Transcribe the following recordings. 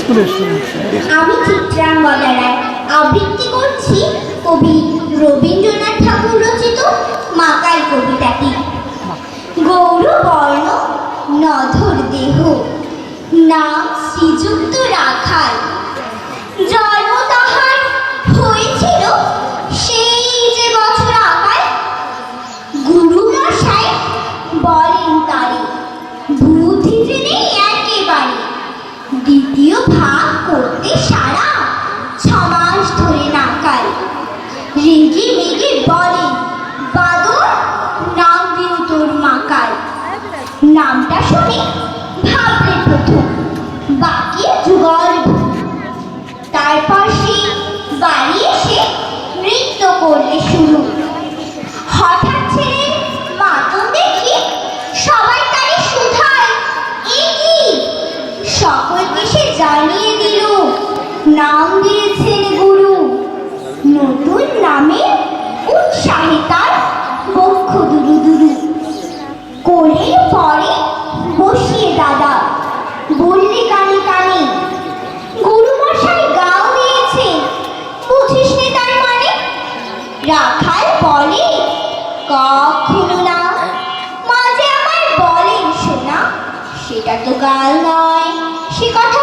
স্কুলের আমি রায়। আবৃত্তি করছি কবি রবীন্দ্রনাথ ঠাকুর রচিত মাকাল কবিতাটি। গৌর বর্ণ নধর দেহ, নাম শ্রীযুক্ত রাখাল। জন্ম তাহার হয়েছিল সেই যে বছর আকাল গুরু মশাই বলেন তারে, বুদ্ধি যে একেবারে দ্বিতীয় সারা ছমাস ধরে নাকাল রেগে মেগে বলে, বাদর, নাম দিও তোর মাকাল। নামটা শুনে ভাবলে প্রথম, বাকি যুগল তারপর সে বাড়ি এসে নৃত্য করলে শুরু। হঠাৎ ছেলে মাতন দেখি সবাই তারে শুধায়, এ সকলকে সে দিল নাম দিয়েছেন গুরু। নতুন নামে উৎসাহে তার বক্ষ দুরু দুরু। কোলের পরে বসিয়ে দাদা, বললে কানে কানে গুরু মশাই গাও দিয়েছে, বুঝিস নি তার মানে? রাখাল বলে, কখনো না। মাঝে আমার বলেন শোনা সেটা তো গাল নয়, সে কথা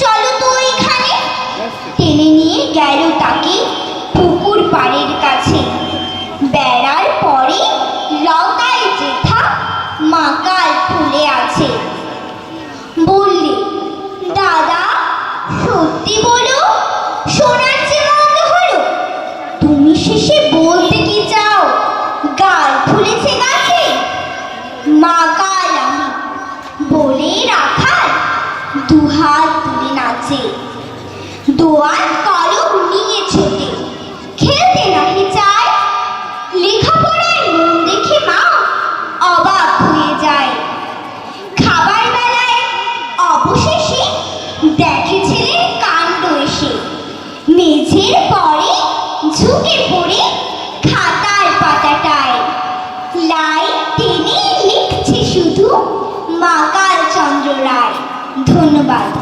চলো তো ওইখানে টেনে নিয়ে গেল তাকে পুকুর পাড়ের কাছে। বেড়ার পরে লতায় জেঠা মাকাল ফুলে আছে। দুহাত তুলে নাচে। দোয়াত কলম নিয়ে ছোটে। খেলতে নাহি চায়। লেখাপড়ায় মন দেখে মা অবাক হয়ে যায়। খাবার বেলায় অবশেষে দেখে ছেলের কাণ্ড এসে। মেঝের পরে ঝুঁকে পড়ে খাতার পাতাটায়। লাইন টেনে লিখছে শুধু মাকাল চন্দ্র রায় ধন্যবাদ